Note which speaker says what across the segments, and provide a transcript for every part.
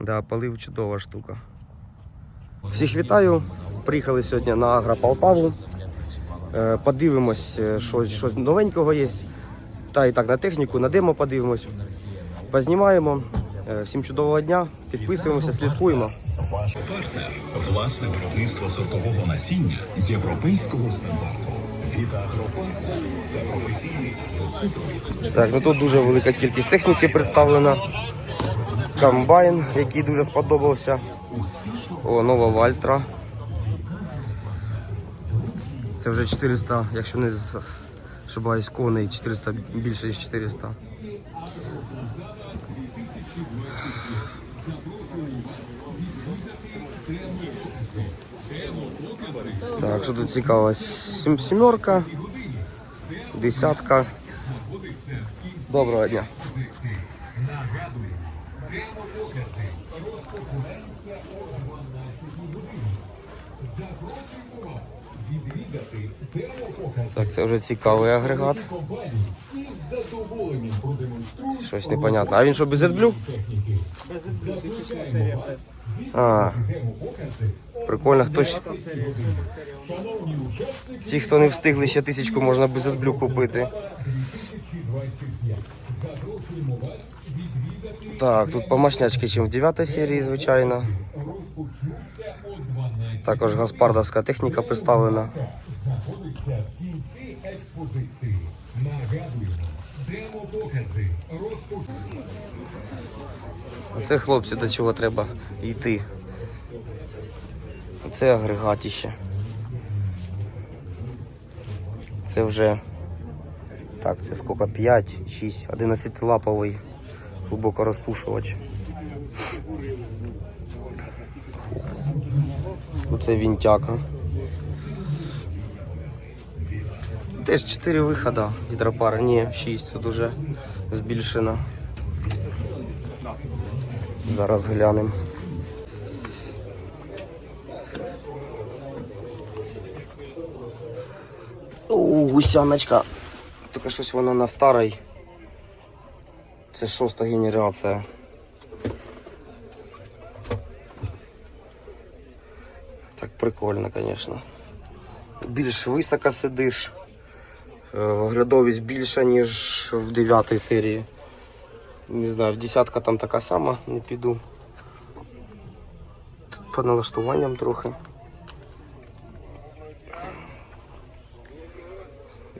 Speaker 1: Да, полив чудова штука. Всіх вітаю. Приїхали сьогодні на Агрополтаву. Е, Подивимось, е, що, що новенького є. Та і так на техніку, на демо подивимось. Познімаємо. Е, Всім чудового дня. Підписуємося, слідкуємо.
Speaker 2: Ваш партнер власне виробництво сортового насіння європейського стандарту. Це професійний.
Speaker 1: Так, ну тут дуже велика кількість техніки представлена. Комбайн, який дуже сподобався. О, нова Вальтра. Це вже 400, якщо не ошибаюсь, коней, 400, більше ніж 400. Так, що тут цікаво? Сім, сімерка, десятка. Доброго дня. Так, це вже цікавий агрегат. Щось непонятно. А він що без AdBlue? А, прикольно, хтось. Ті, хто не встигли, ще тисячку можна без AdBlue купити. Так, тут помощнячки, чим в 9 серії, звичайно. Також гаспардовська техніка представлена. Оце хлопці до чого треба йти. Оце агрегатіще. Це вже. Так, це скільки? 5, 6, 11 лаповий глибокорозпушувач. Оце вінтяка. Теж 4 виходи гідропари. Ні, 6, це дуже збільшено. Зараз глянемо. О, гусяночка. Тільки щось воно на старій. Це шоста генерація. Так прикольно, звісно. Більш високо сидиш. Е, Оглядовість більша, ніж в 9 серії. Не знаю, в десятка там така сама, не піду. Тут по налаштуванням трохи.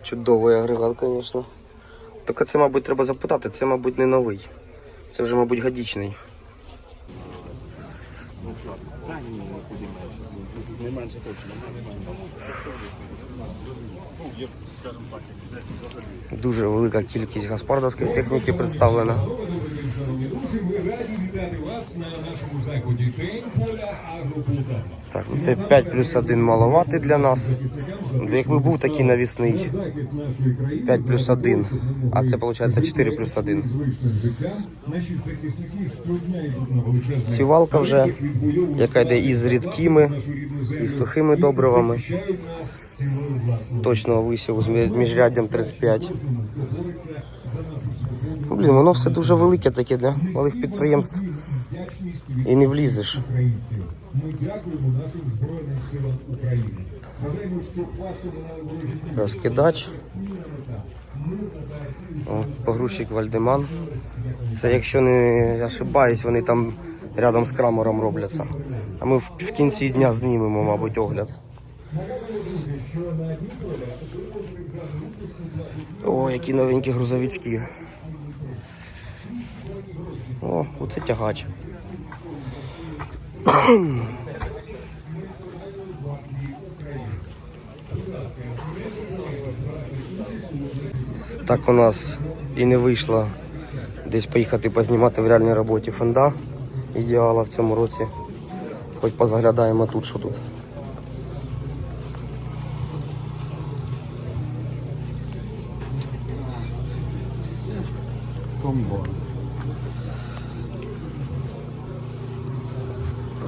Speaker 1: Чудовий агрегат, звісно. Тільки це, мабуть, треба запитати, це, мабуть, не новий. Це вже, мабуть, годічний. Дуже велика кількість гаспардовської техніки представлена.
Speaker 3: Друзі, ми раді вітати вас на нашому заході День поля Агрополтава.
Speaker 1: Так, ну це 5 плюс 1 маловати для нас. Якби був такий навісний
Speaker 3: Захист нашої країни
Speaker 1: 5 плюс 1, а це виходить 4 плюс 1.
Speaker 3: звичним життям. Наші захисники щодня йдуть на величезний
Speaker 1: Цівалка вже, яка йде із рідкими, із сухими добривами. Точного висіву з мі- міжряддям 35. Ну, блін, воно все дуже велике таке для малих підприємств. І не влізеш. Розкидач. О, погрузчик Вальдеман. Це якщо не ошибаюсь, вони там рядом з крамером робляться. А ми в кінці дня знімемо, мабуть, огляд. О, які новенькі грузовички. О, оце тягач. Так у нас і не вийшло десь поїхати познімати в реальній роботі фонда ідеала в цьому році. Хоч позаглядаємо тут, що тут.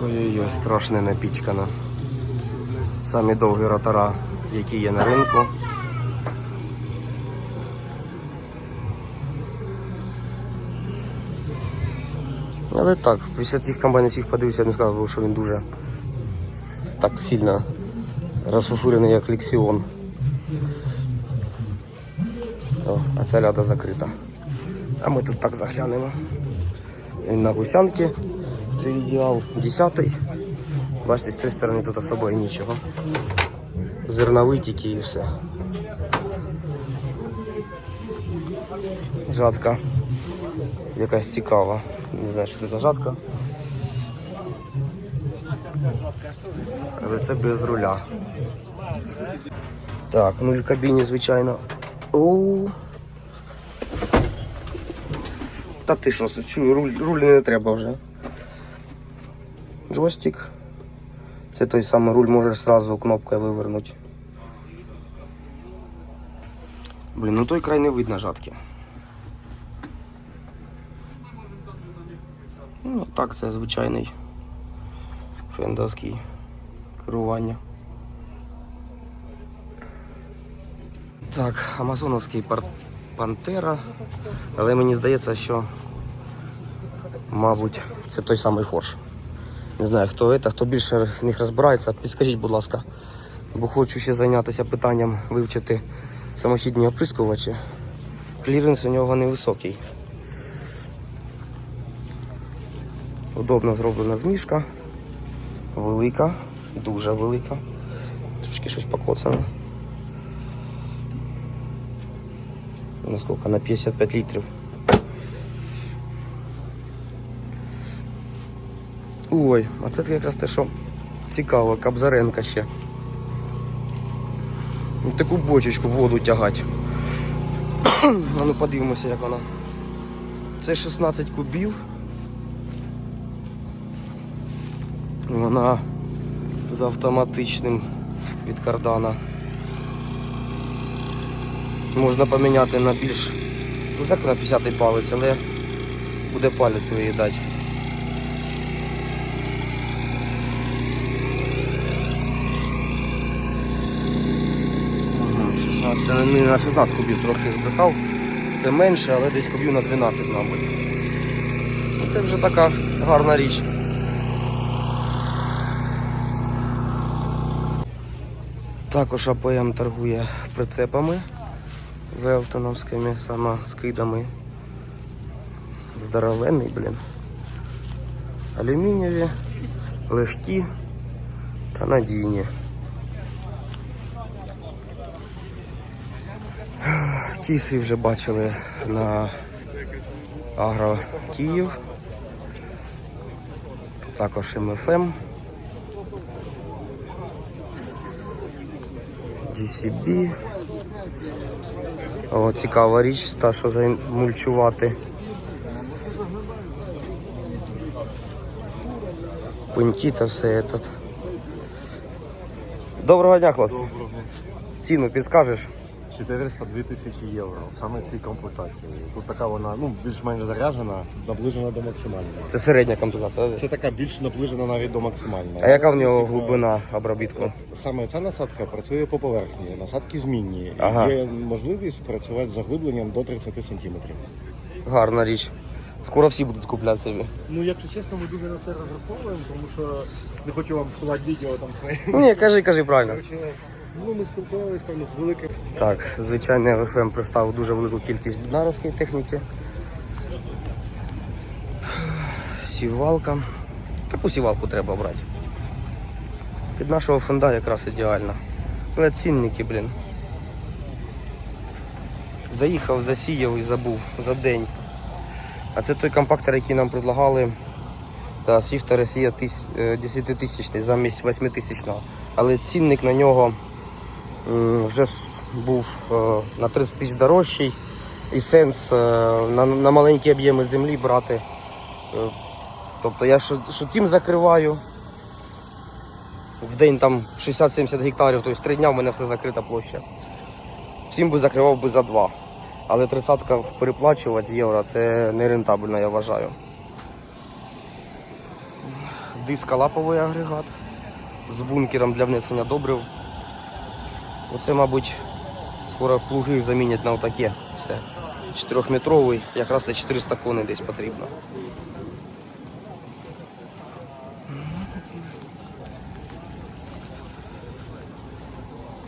Speaker 1: Ой-ой-ой, страшне напічкано. Самі довгі ротора, які є на ринку. Але так, після тих комбайнів всіх подивився, я не сказав, що він дуже так сильно розфуфурений, як Лексіон. О, а ця ляда закрита. А ми тут так заглянемо. На гусянки. Це ідеал. Десятий. Бачите, з цієї сторони тут особливо нічого. Зерновий і все. Жатка. Якась цікава. Не знаю, що це за жатка. Але це без руля. Так, нуль в кабіні, звичайно. Оу. Та ти що, чую, руль, руль не треба вже. Джойстик. Це той самий руль можеш сразу кнопкою вивернути. Блін, ну той край не видно жатки. Ну, так, це звичайний фендовський керування. Так, амазоновський пар... Пантера. Але мені здається, що, мабуть, це той самий Хорш. Не знаю, хто це, хто більше в них розбирається, підскажіть, будь ласка. Бо хочу ще зайнятися питанням вивчити самохідні оприскувачі. Кліренс у нього невисокий. Удобно зроблена змішка. Велика, дуже велика. Трошки щось покоцане. Наскільки? На 55 літрів. Ой, а це якраз те, що цікаво, Кабзаренка ще. Таку бочечку воду тягать. а ну подивимося, як вона. Це 16 кубів. Вона з автоматичним від кардана. Можна поміняти на більш, ну так на 50 палець, але буде палець виїдати. Це не на 16 кубів трохи збрехав. Це менше, але десь кубів на 12, мабуть. Ну, Це вже така гарна річ. Також АПМ торгує прицепами велтоновськими, сама скидами. Здоровенний, блін. Алюмінієві, легкі та надійні. Кіси вже бачили на Агро Київ. Також МФМ. DCB. О, цікава річ, та що замульчувати. Пеньки та все этот. Доброго дня, хлопці. Ціну підскажеш?
Speaker 4: 402 тисячі євро саме цій комплектації. Тут така вона ну більш-менш заряджена, наближена до максимальної.
Speaker 1: Це середня комплектація. да,
Speaker 4: Це така більш наближена навіть до максимальної.
Speaker 1: А яка в нього глибина обробітку?
Speaker 4: Саме ця насадка працює по поверхні, насадки змінні.
Speaker 1: Ага.
Speaker 4: Є можливість працювати з заглибленням до 30 сантиметрів.
Speaker 1: Гарна річ. Скоро всі будуть купляти собі.
Speaker 4: Ну, якщо чесно, ми дуже на це розраховуємо, тому що не хочу вам писати відео там своє.
Speaker 1: Ні, кажи, кажи правильно.
Speaker 4: Ну, ми спілкувалися там з великим.
Speaker 1: Так, звичайно, ФМ представив дуже велику кількість біднаровської техніки. Сівалка. Таку сівалку треба брати. Під нашого фонда якраз ідеально. Але цінники, блін. Заїхав, засіяв і забув за день. А це той компактор, який нам предлагали. Та Swift Росія 10 тисячний замість 8 тисячного. Але цінник на нього вже був е, на 30 тисяч дорожчий. І сенс е, на, на маленькі об'єми землі брати. Е, Тобто я тим закриваю. В день там 60-70 гектарів, тобто 3 дня в мене все закрита площа. Цим би закривав би за 2. Але 30-ка переплачувати євро це нерентабельно, я вважаю. Дисколаповий агрегат з бункером для внесення добрив. Оце, мабуть, скоро плуги замінять на отаке все. Чотирьохметровий, якраз на 400 коней десь потрібно.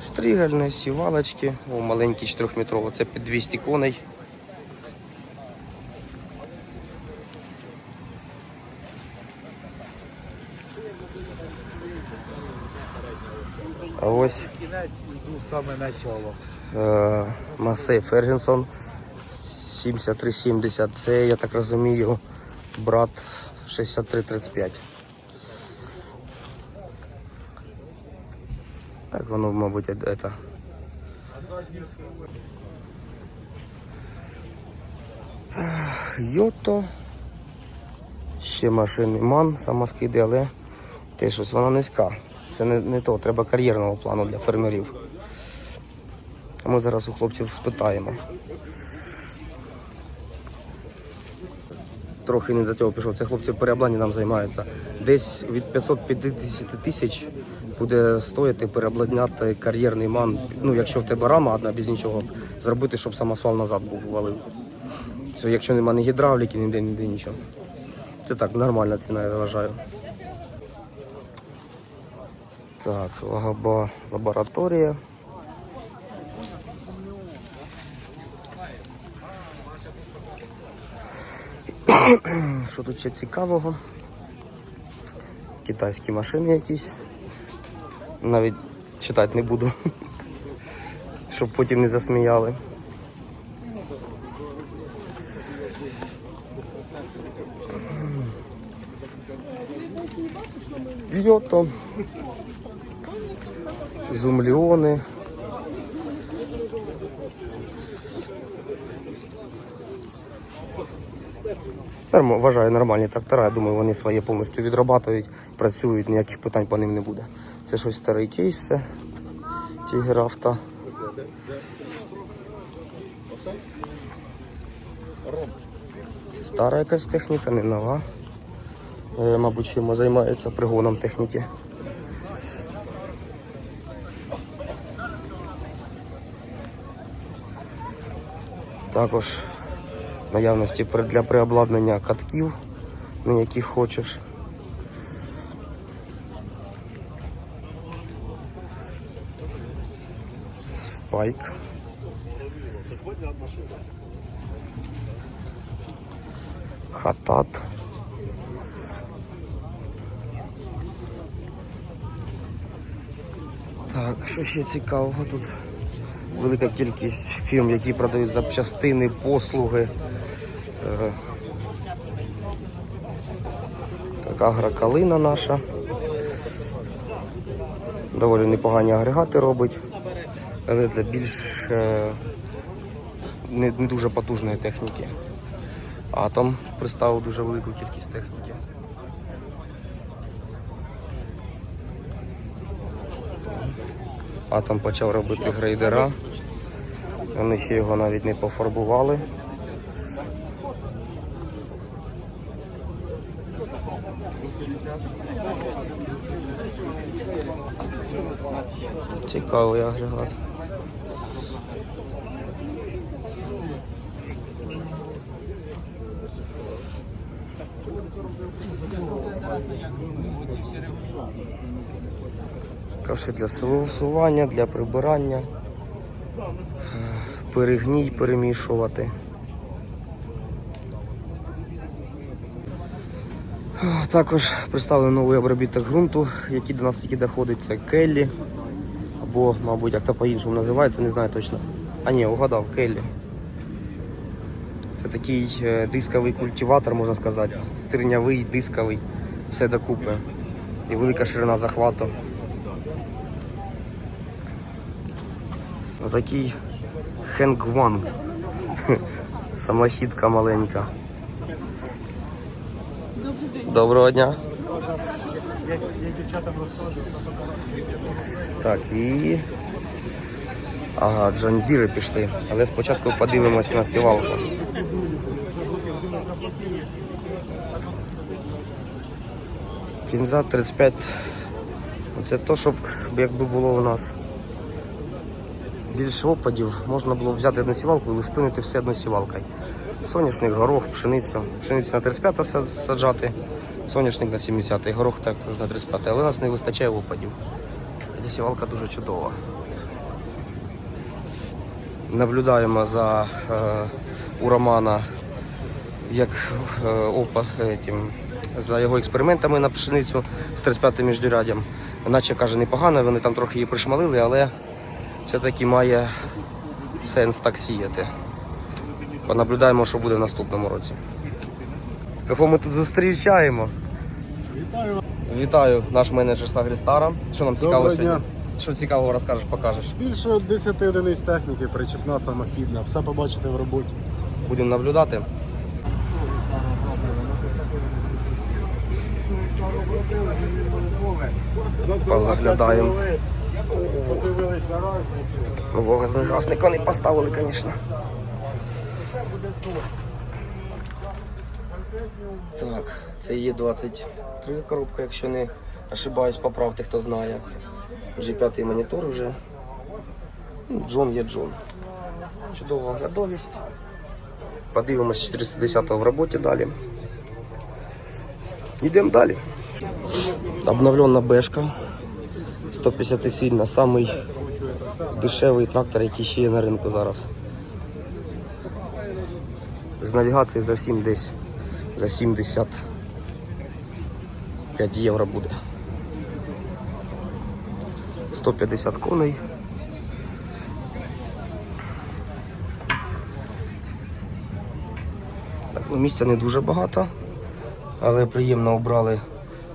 Speaker 1: Штрігальне, сівалочки, О, маленькі 4 метрово це під 200 коней.
Speaker 5: Саме начало.
Speaker 1: е, Масей Фергінсон 7370. Це, я так розумію, брат 6335. Так воно, мабуть, это. Йото. Ще машини Ман, самоскиди, але те щось вона низька. Це не, не то, треба кар'єрного плану для фермерів. А ми зараз у хлопців спитаємо. Трохи не до цього пішов. Це хлопці переобладнання нам займаються. Десь від 550 тисяч буде стоїти переобладнати кар'єрний ман. Ну, якщо в тебе рама одна без нічого, зробити, щоб самосвал назад був валив. Це якщо нема ні гідравліки, ніде, ніде нічого. Це так, нормальна ціна, я вважаю. Так, лагаба лабораторія. Що тут ще цікавого? Китайські машини якісь. Навіть читати не буду. Щоб потім не засміяли. Йото. Зумліони. Вважаю нормальні трактора. Я думаю, вони своє повністю відрабатують, працюють, ніяких питань по ним не буде. Це щось старий кейс, це Тігер авто. Це стара якась техніка, не нова. Е, Мабуть, чим займається пригоном техніки. Також наявності для переобладнання катків, на які хочеш. Спайк. Хатат. Так, що ще цікавого тут? Велика кількість фірм, які продають запчастини, послуги. Е, Так, агрокалина наша. Доволі непогані агрегати робить, але для більш е, не, не дуже потужної техніки. Атом представив дуже велику кількість техніки. Атом почав робити грейдера. Вони ще його навіть не пофарбували. Цікавий агрегат. Ковши для силосування, для прибирання, перегній перемішувати. Також представлений новий обробіток ґрунту, який до нас тільки доходить, це Келлі. Або, мабуть, як то по-іншому називається, не знаю точно. А ні, угадав, Келлі. Це такий е, дисковий культиватор, можна сказати, стернявий, дисковий, все докупи. І велика ширина захвату. Отакий Хенгван. Самохідка маленька. Доброго дня. Так, і. Ага, Джандіри пішли. Але спочатку подивимось на сівалку. Кінза 35. Оце то, щоб якби було у нас більше опадів, можна було б взяти одну сівалку і лишпинити все односівалкою. Соняшник, горох, пшеницю. Пшеницю на 35 са- саджати, соняшник на 70, горох також на 35, але у нас не вистачає опадів. Тоді сівалка дуже чудова. Наблюдаємо за е, у Романа як е, опа, етім, за його експериментами на пшеницю з 35 міждурядям. Наче каже, непогано, вони там трохи її пришмалили, але все-таки має сенс так сіяти. Понаблюдаємо, що буде в наступному році. Кого ми тут зустрічаємо? Вітаю. Вітаю, наш менеджер з Агрістара. Що нам цікаво
Speaker 4: Доброго
Speaker 1: сьогодні? Що цікавого розкажеш, покажеш?
Speaker 4: Більше 10 одиниць техніки, причепна самохідна. Все побачите в роботі.
Speaker 1: Будемо наблюдати. Позаглядаємо.
Speaker 4: Подивились на разні.
Speaker 1: Нового згасника не поставили, звісно. Так, це є 23 коробка, якщо не ошибаюсь, поправте, хто знає. G5 монітор вже. Ну, Джон є Джон. Чудова оглядовість. Подивимось 410 в роботі далі. Йдемо далі. Обновлена бешка. 150 сильна, самий дешевий трактор, який ще є на ринку зараз. З навігації за всім десь за 75 євро буде. 150 коней. Так, ну, місця не дуже багато, але приємно обрали,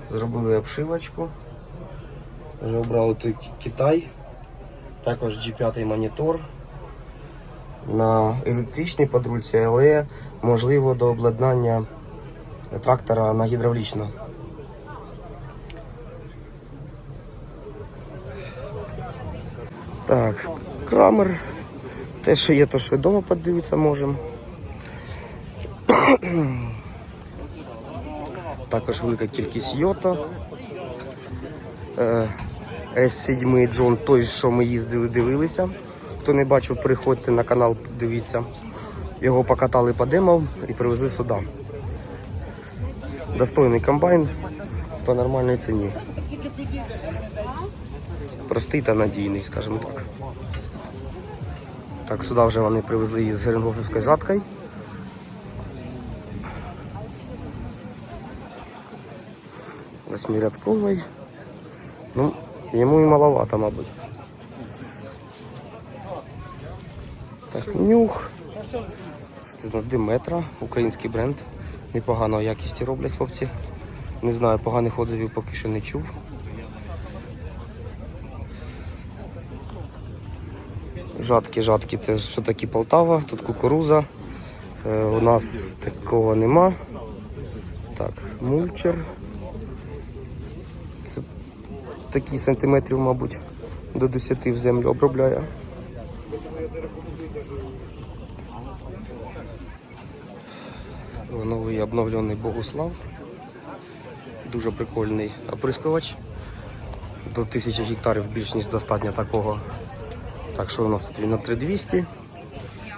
Speaker 1: зробили обшивочку. Вже обрали той Китай. Також G5 монітор на електричній подрульці, але можливо до обладнання трактора на гідравлічно. Так, крамер. Те, що є, то що вдома подивитися можемо. Також велика кількість йота. Е, S7 Джон, той, що ми їздили, дивилися. Хто не бачив, приходьте на канал, дивіться. Його покатали по демо і привезли сюди. Достойний комбайн по нормальній ціні. Простий та надійний, скажімо так. Так, сюди вже вони привезли її з Геренгофівською жаткою. Восьмирядковий. Ну, йому і маловато, мабуть. Так, нюх. Це на Диметра, український бренд. Непоганої якісті роблять хлопці. Не знаю, поганих отзивів поки що не чув. Жатки, жатки, це що такі Полтава, тут кукуруза. Е, у нас такого нема. Так, мульчер. Це такі сантиметрів, мабуть, до 10 в землю обробляє. Новий обновлений Богуслав. Дуже прикольний оприскувач. До 1000 гектарів більш ніж достатньо такого. Так що у нас тут він на 3200.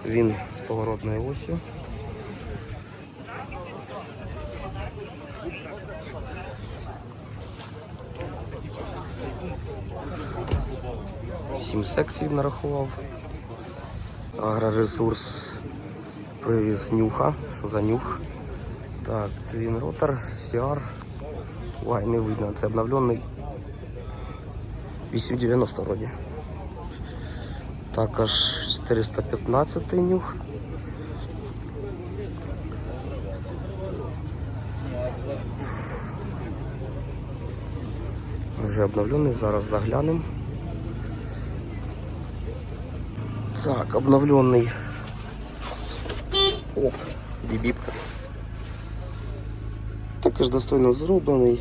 Speaker 1: Він з поворотною осью. Сім секцій нарахував. Агроресурс привіз нюха. Що за нюх? Так, твін ротор, CR. Ой, не видно, це обновлений. 890 вроді. Також 415 нюх. Вже обновлений, зараз заглянемо. Так, обновлений. Оп, бібіпка. Також достойно зроблений.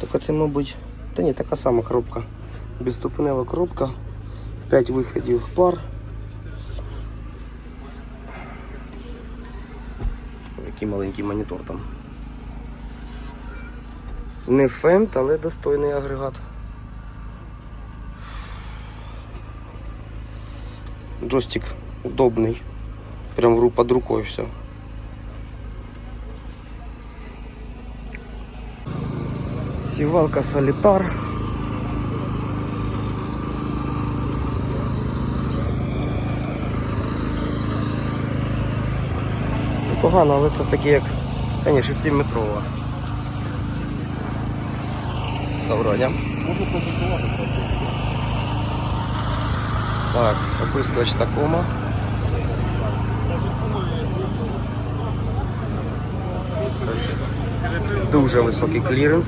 Speaker 1: Тільки це, мабуть, та ні, така сама коробка. Безступенева коробка. 5 виходів пар. Який маленький монітор там. Не фент, але достойний агрегат. Джойстик удобний. Прям в ру- под рукой все. Сівалка солітар. Ну, погано, але це такі як Та ні, 6-метрова. Доброго дня. Можна позакувати Так, опискувач такому. Дуже високий кліренс.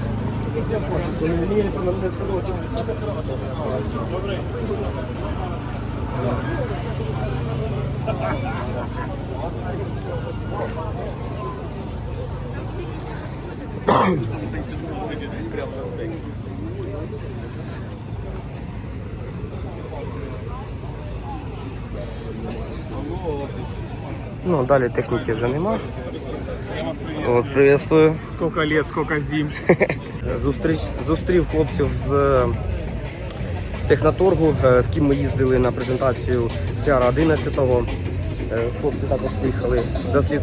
Speaker 1: Ну, далі техніки вже нема. От, приветствую.
Speaker 5: Сколько лет, сколько зим.
Speaker 1: Зустріч, зустрів хлопців з е, техноторгу, е, з ким ми їздили на презентацію CR 11 Е, Хлопці також приїхали дослід,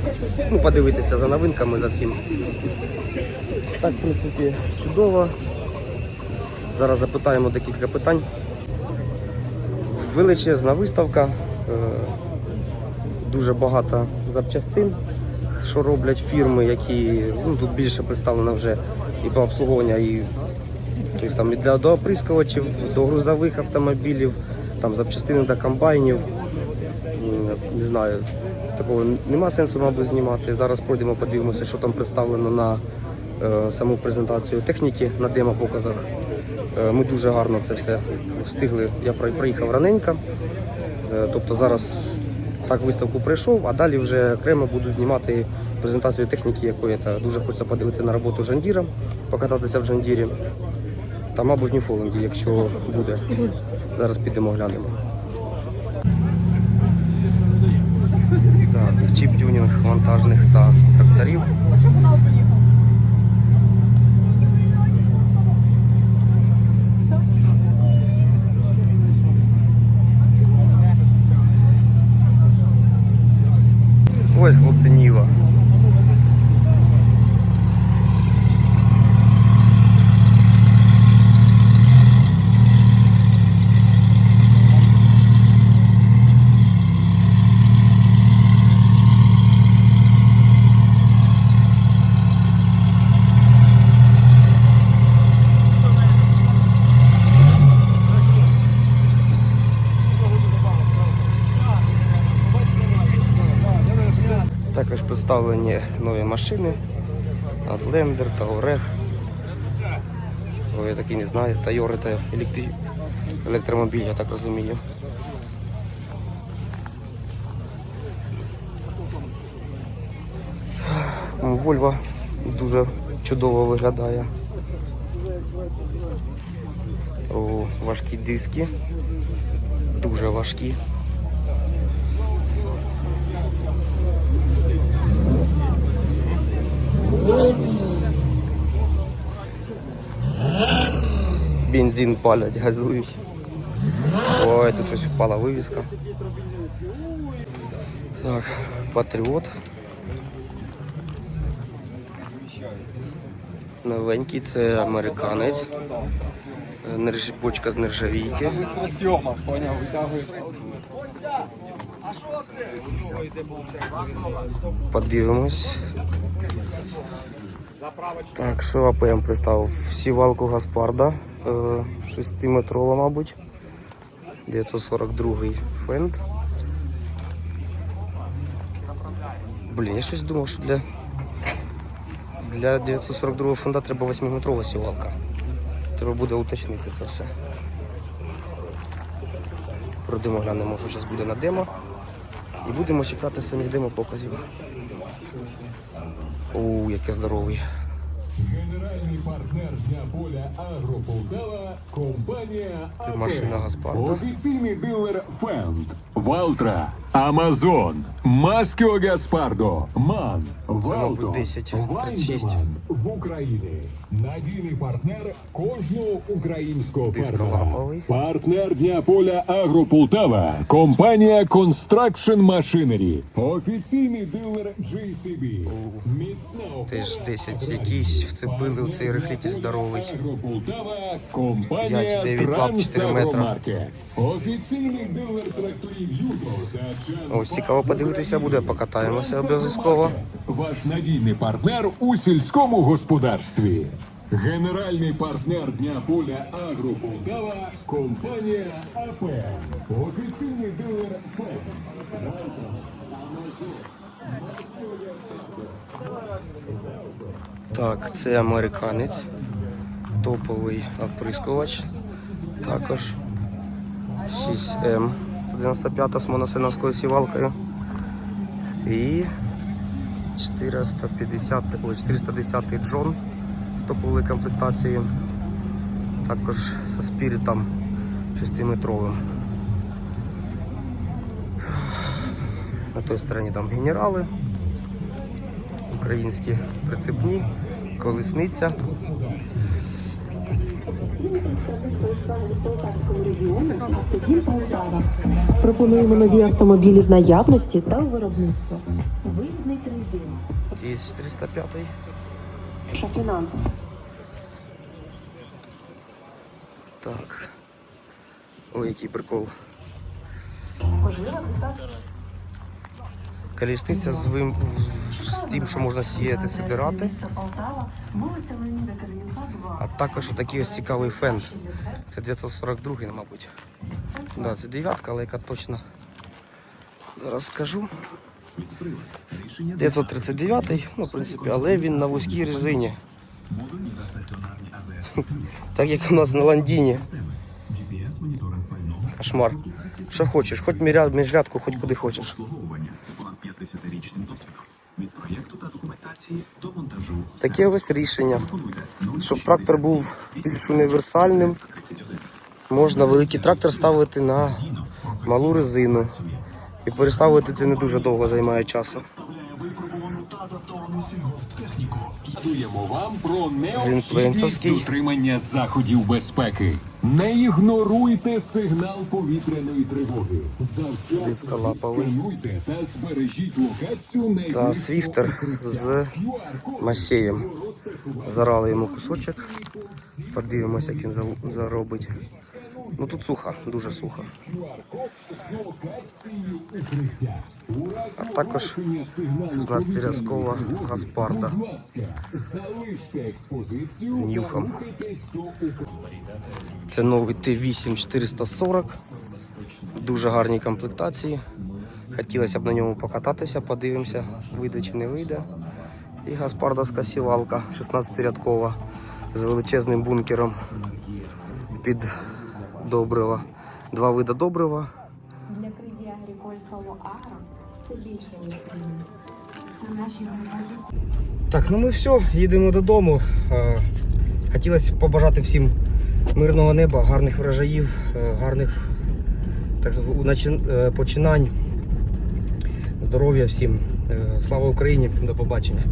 Speaker 1: ну, подивитися за новинками за всім. Так, в принципі, чудово. Зараз запитаємо декілька питань. Величезна виставка, дуже багато запчастин, що роблять фірми, які ну, тут більше представлено вже і по обслуговуванню, і тобто, там, і для до до грузових автомобілів, там запчастини до комбайнів. Не знаю, такого нема сенсу, мабуть, знімати. Зараз пройдемо, подивимося, що там представлено на е, саму презентацію техніки на демо-показах. Е, Ми дуже гарно це все встигли. Я приїхав раненько. Е, Тобто зараз так виставку прийшов, а далі вже окремо буду знімати презентацію техніки, якої та дуже хочеться подивитися на роботу Жандіра, покататися в Жандірі. Та, мабуть, в Ньюфоланді, якщо буде. Зараз підемо глянемо. Так, чіп-тюнінг вантажних та тракторів. Ой, хлопці, Ніва. Також представлені машини. Outlander, Touareg. Ой, я такі не знаю. Тойори та електри... електромобіль, я так розумію. Ну, Вольво дуже чудово виглядає. О, важкі диски. Дуже важкі. Бензин палять, газують. Ой, тут щось впала вивіска. Так, патріот. Новенький, це американець. Нерж- Бочка з нержавійки. Подивимось. Так, що АПМ представив? Сівалку Гаспарда. 6-метрова, мабуть. 942 фенд. Блін, я щось думав, що для, для 942 фонда треба 8-метрова сівалка. Треба буде уточнити це все. Пройдемо глянемо, що зараз буде на демо. І будемо чекати самих демо-показів. Оу, яке здоровий.
Speaker 3: Генеральний партнер для поля Агрополтава компанія
Speaker 1: Це машина Гаспарда.
Speaker 3: Офіційний дилер Фенд, Валтра, Амазон, Маскіо Гаспардо, Ман, Валто,
Speaker 1: 10,
Speaker 3: Вайндеман в Україні. Надійний партнер кожного українського фермера. Партнер Дня поля Агрополтава. Компанія Construction Machinery. Офіційний дилер JCB. Міцна
Speaker 1: Теж 10. Якісь вцепили у цей рихлитель здоровий.
Speaker 3: Агрополтава, компанія
Speaker 1: П'ять, дев'ять лап, чотири метра.
Speaker 3: Трансагромаркет. Офіційний дилер тракторів
Speaker 1: Ось цікаво подивитися буде, покатаємося обов'язково.
Speaker 3: Ваш надійний партнер у сільському господарстві. Генеральний партнер Дня поля Агро Полтава компанія АП. Офіційний дилер.
Speaker 1: Так, це американець, топовий оприскувач. Також 6М 95 з моносиновською сівалкою. І 450, ой, 410 Джон в топовій комплектації. Також зі спіритом 6-метровим. На той стороні там генерали українські прицепні, колесниця.
Speaker 6: Пропонуємо нові автомобілі в наявності та у виробництво. Вигідний трейдинг.
Speaker 1: І 405
Speaker 6: Ша фінанси.
Speaker 1: Так. Ой, який прикол.
Speaker 6: Можливо, достатньо.
Speaker 1: Колісниця з, вим... з тим, що можна сіяти,
Speaker 6: 2.
Speaker 1: А також такий ось цікавий фен. Це 942, мабуть. Да, це дев'ятка, але яка точно. Зараз скажу. 939, ну, в принципі, але він на вузькій резині. Так як у нас на ландіні. Кошмар. Що хочеш, хоч міжрядку, хоч куди хочеш.
Speaker 2: обслуговування з понад 50-річним досвідом. Від проєкту та документації до монтажу.
Speaker 1: Таке ось рішення. Щоб трактор був більш універсальним, можна великий трактор ставити на малу резину. І переставити це не дуже довго займає часу.
Speaker 3: Він
Speaker 1: Плинцовський.
Speaker 3: дотримання заходів безпеки. Не ігноруйте сигнал повітряної тривоги. Завчасно
Speaker 1: Дисколаповий.
Speaker 3: та збережіть локацію найближчого
Speaker 1: Та свіфтер з масеєм. Зарали йому кусочок. Подивимося, як він заробить. Ну тут сухо, дуже сухо. А також 16-рязкова Гаспарда з нюхом. Це новий Т8 440. Дуже гарні комплектації. Хотілося б на ньому покататися, подивимося, вийде чи не вийде. І гаспардовська сівалка 16-рядкова з величезним бункером під добрива. Два види добрива.
Speaker 7: Для Криді Агріколь слово агро це більше, ніж. Це наші глибокі
Speaker 1: Так, ну ми все, їдемо додому. Хотілося б побажати всім мирного неба, гарних врожаїв, е, гарних так, е, починань. Здоров'я всім. Е, Слава Україні! До побачення.